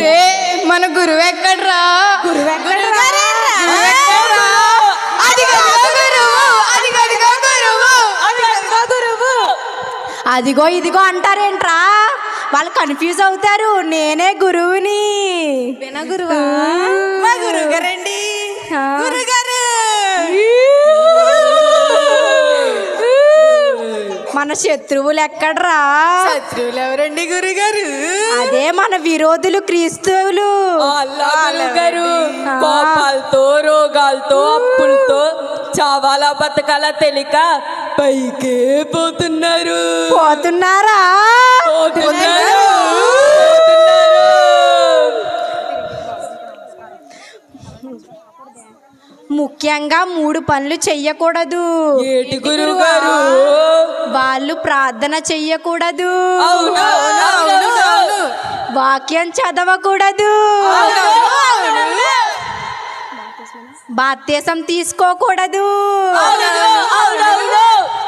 రే మన గురువు ఎక్కడ్రా? గురువు అదిగో అదిగో ఇదిగో అంటారేంట్రా? వాళ్ళు కన్ఫ్యూజ్ అవుతారు. నేనే గురువుని. మా గురువు గారండి. గురుగారు మన శత్రువులు ఎక్కడ్రా? శత్రువులు ఎవరండి గురుగారు అదే మన విరోధులు క్రీస్తువులు. గారు కోపాలతో రోగాలతో అప్పులతో చావాలా బతకాలా తెలియక పైకే పోతున్నారు? పోతున్నారా. పోతున్నారు? ముఖ్యంగా మూడు పనులు చెయ్యకూడదు. వాళ్ళు ప్రార్థన చెయ్యకూడదు. వాక్యం చదవకూడదు. బాప్తీసం తీసుకోకూడదు.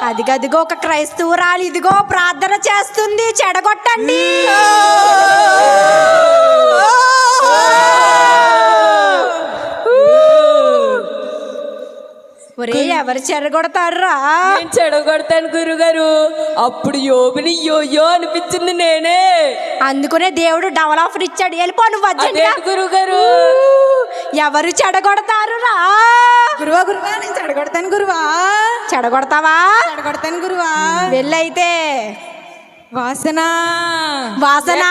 అదిగదిగో ఒక క్రైస్తవురాలు ఇదిగో ప్రార్థన చేస్తుంది. చెడగొట్టండి. ఒరే ఎవరు చెడగొడతారా నేను చెడగొడతాను గురుగారు. అప్పుడు యోగుని యోయో అనిపించింది నేనే. అందుకునే దేవుడు డబల్ ఆఫర్ ఇచ్చాడు. వెళ్ళిపో నువ్వు అర్జెంటుగా. గురుగారు? ఎవరు చెడగొడతారు రా గురువా గురువా నేను చెడగొడతాను గురువా. చెడగొడతావా? చెడగొడతాను గురువా. వెళ్ళైతే. వాసన. వాసన.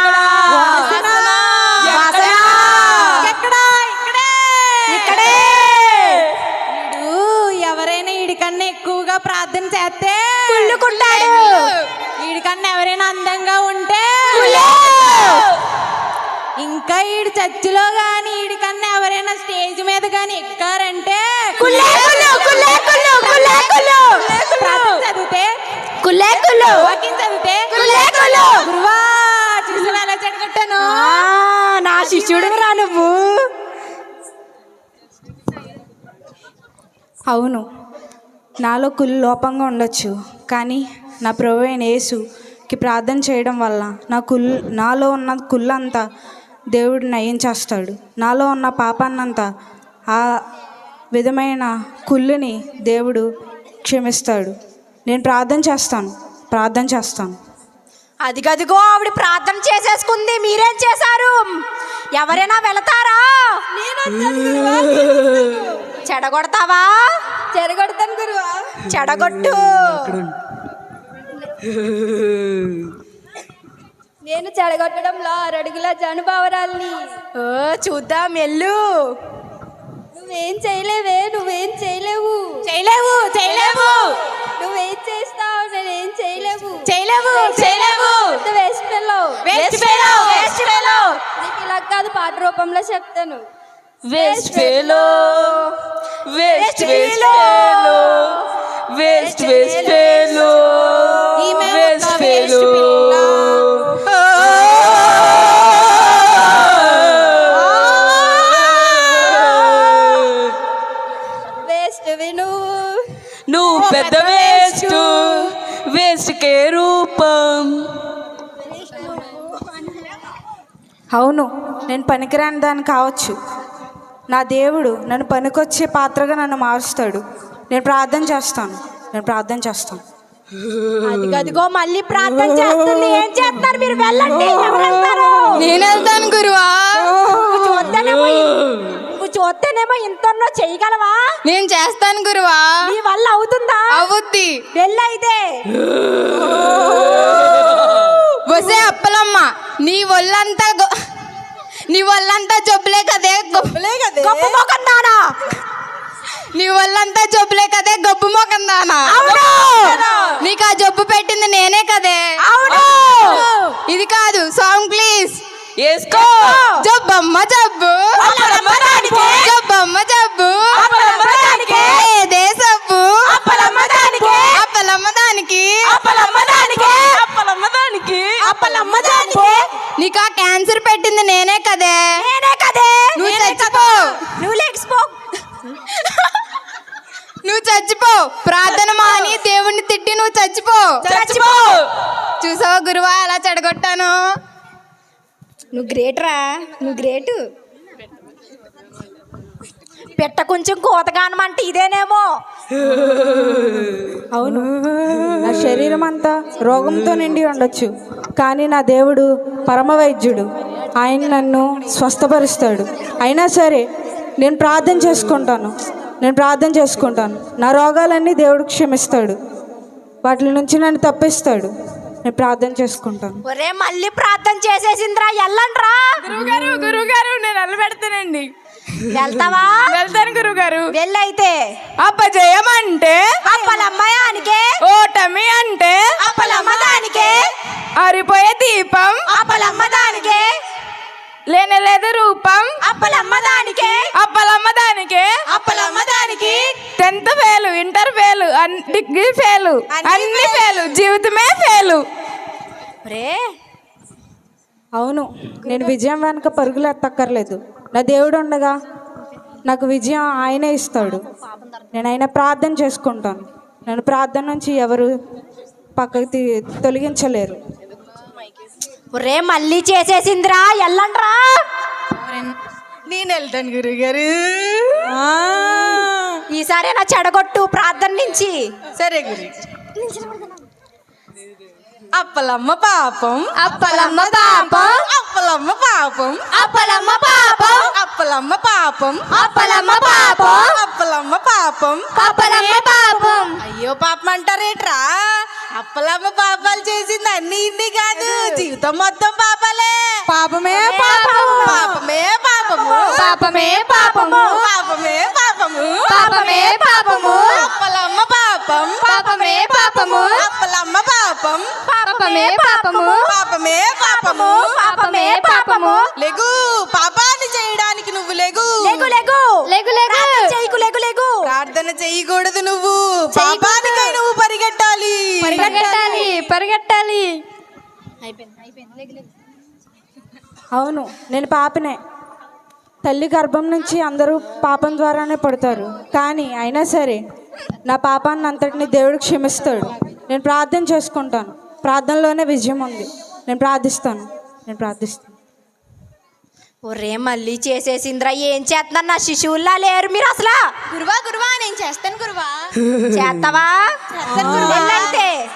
వాసన. వాసన ఎక్కువగా ప్రార్థన చేస్తే కుళ్ళుకుంటాడు వీడికన్నా ఎవరైనా అందంగా ఉంటే ఇంకా ఈడు చర్చిలో గాని వీడికన్నా ఎవరైనా స్టేజ్ మీద గాని ఎక్కారంటే చదివితే చదివితే ఎలా చెడగొట్టాను. నా శిష్యుడు రా నువ్వు. అవును. నాలో కుళ్ళు లోపంగా ఉండొచ్చు కానీ నా ప్రభు అయిన యేసుకి ప్రార్థన చేయడం వల్ల నా కుల్ నాలో ఉన్న కుళ్ళంతా దేవుడు నయం చేస్తాడు. నాలో ఉన్న పాపాన్నంతా ఆ విధమైన కుళ్ళుని దేవుడు క్షమిస్తాడు. నేను ప్రార్థన చేస్తాను ప్రార్థన చేస్తాను. అదిగదిగో ఆవిడ ప్రార్థన చేసేసుకుంది. మీరేం చేశారు? ఎవరైనా వెళతారా? చెడగొడతావా? చెడగొడతాను గురువా చెడగొట్టు. నేను చెడగొట్టడంలో ఆరడుగుల జనుభావరాల్ని. ఓ చూద్దాం ఎల్లు. నువ్వేం చేయలేవే నువ్వేం చేయలేవు. చేయలేవు చేయలేవు. నువ్వేం చేస్తావు నేనేం చేయలేవు. చేయలేవు చేయలేవు. Waste fellow Waste fellow, waste fellow. నీకు ఇలా కాదు పాట రూపంలో చెప్తాను. Waste waste waste fellow waste waste fellow waste fellow నువ్వు పెద్ద వేస్ట్. వేస్ట్ కే రూపం. అవును నేను పనికిరాని దాన్ని కావచ్చు. నా దేవుడు నన్ను పనికొచ్చే పాత్రగా నన్ను మారుస్తాడు. నేను ప్రార్థన చేస్తాను. నేను ప్రార్థన చేస్తాను. అదిగదిగో మళ్ళీ ప్రార్థన చేస్తుంది. ఏం చేస్తారు మీరు? వెళ్ళండి. ఎవరు నేను వెళ్తాను గురువా. చూస్తేనేమో నువ్వు చూస్తేనేమో ఇంత చేయగలవా? నేను చేస్తాను గురువా. నీ వల్ల అవుతుందా? అవుద్ది. వెళ్ళైతే. వసే అప్పలమ్మ నీ ఒళ్ళంతా గొ- నీ ఒళ్ళంతా జబ్బులే కదే. గొప్పలే కదే. నీ ఒళ్ళంతా జబ్బులే కదే గొప్ప మొఖం దానా అవును. నీకు ఆ జబ్బు పెట్టింది నేనే కదే. అవును. ఇది కాదు సాంగ్ ప్లీజ్. వేసుకో జబ్బమ్మ జబ్బు. చచ్చిపో. చూసావా గురువా ఎలా చెడగొట్టాను. నువ్వు గ్రేట్ రా. నువ్వు గ్రేట్. పెట్ట కొంచెం కోతగానమంటే ఇదేనేమో. అవును. నా శరీరం అంతా రోగంతో నిండి ఉండొచ్చు. కానీ నా దేవుడు పరమ వైద్యుడు. ఆయన నన్ను స్వస్థపరుస్తాడు. అయినా సరే నేను ప్రార్థన చేసుకుంటాను. నేను ప్రార్థన చేసుకుంటాను. నా రోగాలన్నీ దేవుడు క్షమిస్తాడు. వాటి నుంచి నన్ను తప్పిస్తాడు. నేను ప్రార్థన చేసుకుంటాను. ఒరే మళ్ళీ ప్రార్థన చేసేసిందిరా ఎల్లండ్రా. గురుగారు గురుగారు నేను అల్లబెడతానండి వెళ్తావా? వెళ్తాను గురుగారు వెళ్ళైతే. అపజయం అంటే అప్పలమ్మయానికే ఓటమి అంటే. అప్పలమ్మదానికే ఆరిపోయే దీపం. అప్పలమ్మదానికే లేనలేదు రూపం. అప్పలమ్మదానికే అప్పలమ్మ దానికే అప్పలమ్మదానికి tenth fail inter fail degree fail అన్ని ఫెయిల్ జీవితమే ఫెయిల్ రే. అవును. నేను విజయం వెనక పరుగులు ఎత్తక్కర్లేదు. నా దేవుడు ఉండగా నాకు విజయం ఆయనే ఇస్తాడు. నేను ఆయన ప్రార్థన చేసుకుంటాను. నేను ప్రార్థన నుంచి ఎవరు పక్కకి తొలగించలేరు. ఒరే మళ్ళీ చేసేసిందిరా. ఎల్లండ్రా. నేను వెళ్తాను గురుగారు. ఈసారి నా చెడగొట్టు ప్రార్థన నుంచి. సరే గురు. అప్పలమ్మ పాపం అప్పలమ్మ పాపం. అప్పలమ్మ పాపం. అప్పలమ్మ పాపం. అప్పలమ్మ పాపం. అప్పలమ్మ పాపం. అప్పలమ్మ పాపం. అప్పలమ్మ పాపం. అయ్యో పాపం అంటారేట్రా? అప్పలమ్మ పాపాలు చేసింది అన్ని ఇన్ని కాదు. జీవితం మొత్తం పాపాలే. పాపమే పాపము పాపమే పాపము. పాపమే. పాపము పాపమే. పాపము పాపమే పాపము. అప్పలమ్మ పాపం. పాపమే పాపము. అప్పలమ్మ పాపం. పాపమే పాపము పాపమే. పాపము. పాపమే పాపము. లెగు పాపాన్ని చేయడానికి నువ్వు లెగు. లేగు లేగు. లేగు లేగు. చేయకు లేగు లేగు. ప్రార్థన చేయకూడదు నువ్వు. పాపానికై నువ్వు పరిగెట్టాలి. పరిగెట్టాలి పరిగెట్టాలి. అవును నేను పాపనే. తల్లి గర్భం నుంచి అందరూ పాపం ద్వారానే పడతారు. కానీ అయినా సరే నా పాపాన్ని అంతటిని దేవుడు క్షమిస్తాడు. నేను ప్రార్థన చేసుకుంటాను. ప్రార్థనలోనే విజయం ఉంది. నేను ప్రార్థిస్తాను. నేను ప్రార్థిస్తాను. ఒరే మళ్ళీ చేసేసిందిరా. ఏం చేస్తున్నారు నా శిశువుల్లా లేరు మీరు అసలు. గురువా గురువా నేను చేస్తాను గురువా. చేస్తావా? వెళ్ళైతే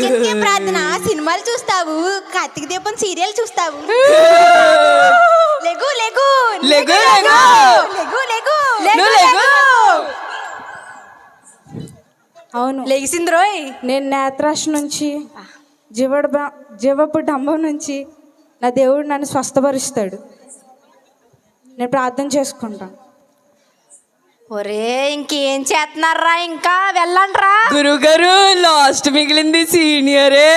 నీకెందుకే ప్రార్థన సినిమాలు చూస్తావు కార్తీక దీపం సీరియల్ చూస్తావు. లెగు లెగు లెగు, లెగు. లెగు. లెగు నువ్వు లెగు. అవును. లెగిసింది రోయ్. నేను నేత్రాశ నుంచి జీవడ జీవపు డంబం నుంచి నా దేవుడు నన్ను స్వస్థపరుస్తాడు. నేను ప్రార్థన చేసుకుంటాను. ఒరే ఇంకేం చేస్తున్నారా? ఇంకా వెళ్ళండ్రా. గురుగారు లాస్ట్ మిగిలింది సీనియరే.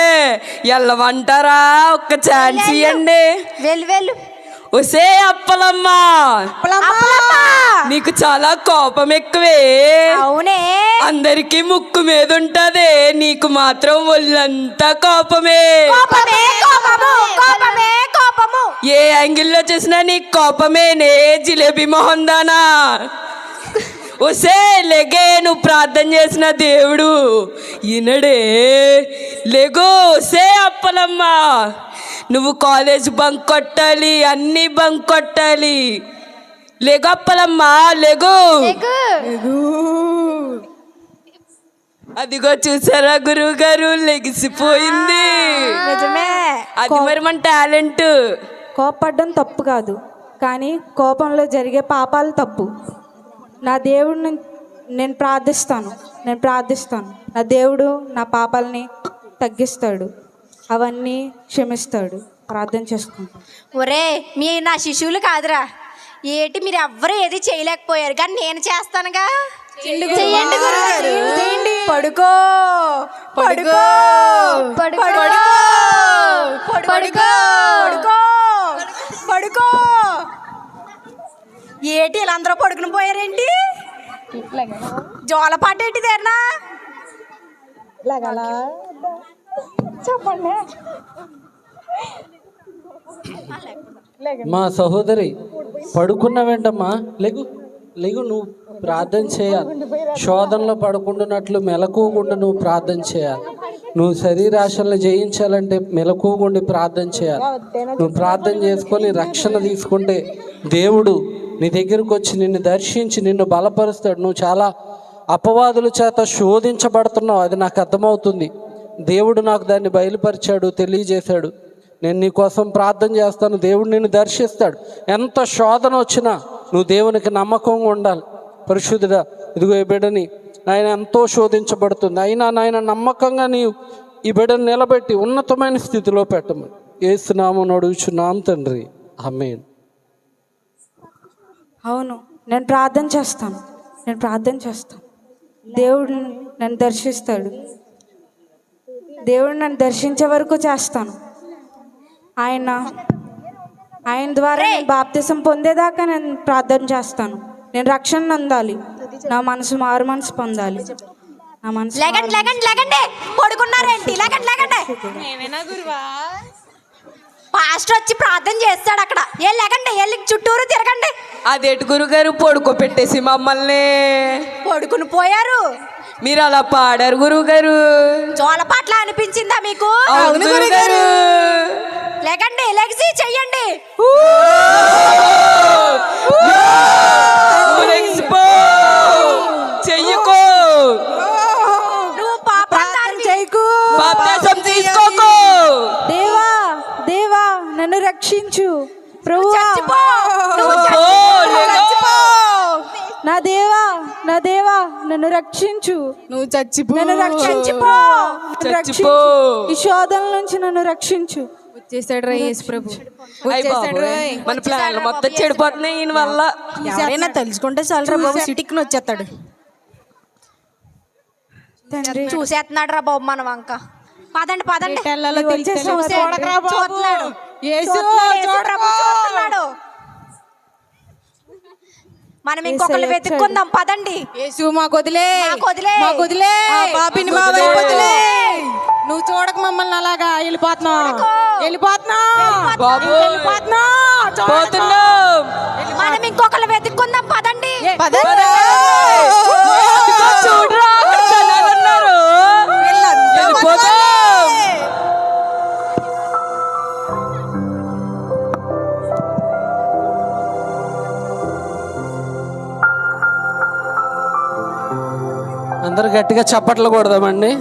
ఎల్లమంటారా ఒక్క ఛాన్స్ ఇవ్వండి వెళ్ళు వెళ్ళు. ఒసే అప్పలమ్మ. నీకు చాలా కోపం ఎక్కువే. అవునే. అందరికి ముక్కు మీద ఉంటదే. నీకు మాత్రం ఒళ్ళంతా కోపమే. ఏ యాంగిల్లో చూసినా నీకు కోపమేనే? జిలేబీ మొహం దానా ఒసే లెగే నువ్వు ప్రార్థన చేసిన దేవుడు. ఈనడే లెగో ఒసే అప్పలమ్మ. నువ్వు కాలేజ్ బంక్ కొట్టాలి అన్ని బంక్ కొట్టాలి. లెగో అప్పలమ్మ లెగో. అదిగో చూసారా గురువు గారు లెగిసిపోయింది నిజమే. అది మరి మన టాలెంట్. కోపపడడం తప్పు కాదు కానీ కోపంలో జరిగే పాపాలు తప్పు. నా దేవుడిని నేను ప్రార్థిస్తాను నేను ప్రార్థిస్తాను. నా దేవుడు నా పాపాలని తగ్గిస్తాడు అవన్నీ క్షమిస్తాడు. ప్రార్థన చేసుకుంటాను ఒరే మీ నా శిశువులు కాదురా. ఏటి మీరు ఎవ్వరు ఏది చేయలేకపోయారు కానీ నేను చేస్తానుగా. గురుగారు పడుకో. పడుకో. పడుకో. పడుకో. పడుకో. పడుకో. ఏటి వీళ్ళందరూ పడుకుని పోయారేంటి? జోలపాట ఏంటి దేనా మా సహోదరి పడుకున్న వెంటమ్మా లేకు లేగు నువ్వు ప్రార్థన చేయాలి. శోధనలో పడకుండానట్లు మెలకువకుండా నువ్వు ప్రార్థన చేయాలి. నువ్వు శరీరాశలను జయించాలంటే మెలకువగుండి ప్రార్థన చేయాలి. నువ్వు ప్రార్థన చేసుకొని రక్షణ తీసుకుంటే దేవుడు నీ దగ్గరకు వచ్చి నిన్ను దర్శించి నిన్ను బలపరుస్తాడు. నువ్వు చాలా అపవాదుల చేత శోధించబడుతున్నావు. అది నాకు అర్థమవుతుంది. దేవుడు నాకు దాన్ని బయలుపరిచాడు తెలియజేశాడు. నేను నీ కోసం ప్రార్థన చేస్తాను. దేవుడు నిన్ను దర్శిస్తాడు. ఎంత శోధన వచ్చినా నువ్వు దేవునికి నమ్మకంగా ఉండాలి. పరిశుద్ధుడా ఇదిగో ఈ బిడ్డని నాయన ఎంతో శోధించబడుతుంది. అయినా నాయన నమ్మకంగా నీవు ఈ బిడ్డను నిలబెట్టి ఉన్నతమైన స్థితిలో పెట్టమని. ఏసునామం అడుగుచున్నాం తండ్రి. ఆమేన్. అవును నేను ప్రార్థన చేస్తాను. నేను ప్రార్థన చేస్తాను. దేవుడు నన్ను దర్శిస్తాడు. దేవుడు నన్ను దర్శించే వరకు చేస్తాను. ఆయన ఆయన ద్వారా నేను బాప్తిసం పొందేదాకా నేను ప్రార్థన చేస్తాను. నేను రక్షణ అందాలి. నా మనసు మారు మనసు పొందాలి. నా మనసు లేకండి లేకండి లేకండి! పడుకున్నారేంటి? లేకండి లేకండి! పాస్టర్ వచ్చి ప్రార్థన చేస్తాడు అక్కడ. ఏ లేకండి వెళ్ళి చుట్టూరు తిరగండి. అదేటి గురుగారు పడుకోబెట్టేసి మమ్మల్ని? పడుకుని పోయారు. మీరు అలా పాడారు గురుగారు. జోలపాట్ల అనిపించిందా మీకు? అవును గురుగారు. లేకండి లెగిసి చెయ్యండి. నన్ను రక్షించు. ప్రభువా. నా దేవా నా దేవా నన్ను రక్షించు. నువ్వు చచ్చిపో. నన్ను రక్షించిపో చచ్చిపో. రక్షించు. ఈ శోధన నుంచి నన్ను రక్షించు. వచ్చేసాడు రా యేసు ప్రభు. మన ప్లాన్లు మొత్తం చెడిపోతున్నాయి ఈయన వల్ల ఎవరైనా తలుచుకుంటే చాలరా బాబు. సిటిక్ని వచ్చేస్తాడు. చూసేస్తున్నాడు రా బాబు మన వంక. పదండి పదండి. చూస్తున్నాడు. యేసు చూస్తున్నాడు. మనం ఇంకొకరు వెతుక్కుందాం పదండి. యేసు మాకు వదిలే. మాకు వదిలే. మాకు వదిలే. ఆ పాపిని మా మాకు వైపు వదిలే. వదిలే నువ్వు చూడక మమ్మల్ని అలాగా వెళ్ళిపోతున్నావు వెళ్ళిపోతున్నావు బాబు. పోతున్నాం. మనం ఇంకొకరు వెతుక్కుందాం పదండి. పదండి. గట్టిగా చప్పట్లు కొడదామండి.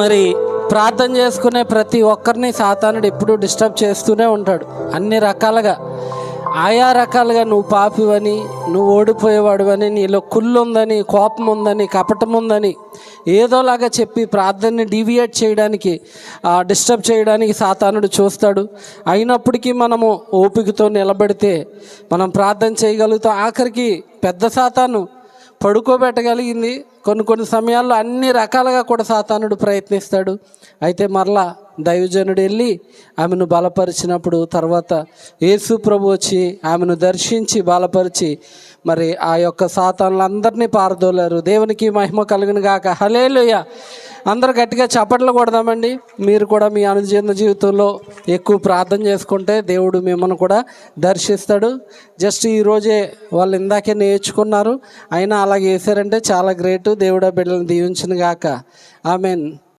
మరి ప్రార్థన చేసుకునే ప్రతి ఒక్కరిని సాతానుడు ఎప్పుడూ డిస్టర్బ్ చేస్తూనే ఉంటాడు. అన్ని రకాలుగా. ఆయా రకాలుగా నువ్వు పాపివని నువ్వు ఓడిపోయేవాడువని నీలో కుళ్ళు ఉందని కోపం ఉందని కపటం ఉందని ఏదోలాగా చెప్పి ప్రార్థనని డీవియేట్ చేయడానికి డిస్టర్బ్ చేయడానికి సాతానుడు చూస్తాడు. అయినప్పటికీ మనము ఓపికతో నిలబడితే మనం ప్రార్థన చేయగలుగుతాం. ఆఖరికి పెద్ద సాతాను పడుకోబెట్టగలిగింది. కొన్ని కొన్ని సమయాల్లో అన్ని రకాలుగా కూడా సాతానుడు ప్రయత్నిస్తాడు. అయితే మరలా దైవజనుడు వెళ్ళి ఆమెను బలపరిచినప్పుడు తర్వాత యేసు ప్రభు వచ్చి ఆమెను దర్శించి బలపరిచి మరి ఆ యొక్క సాతానులందరినీ పారదోలారు. దేవునికి మహిమ కలిగిన గాక. హలేలుయ అందరు గట్టిగా చప్పట్లు కొడదామండి. మీరు కూడా మీ అనుజీవన జీవితంలో ఎక్కువ ప్రార్థన చేసుకుంటే దేవుడు మిమ్మల్ని కూడా దర్శిస్తాడు. జస్ట్ ఈరోజే వాళ్ళు ఇందాకే నేర్చుకున్నారు. అయినా అలాగే వేసారంటే చాలా గ్రేటు. దేవుడు ఆ బిడ్డలను దీవించిన గాక మీన్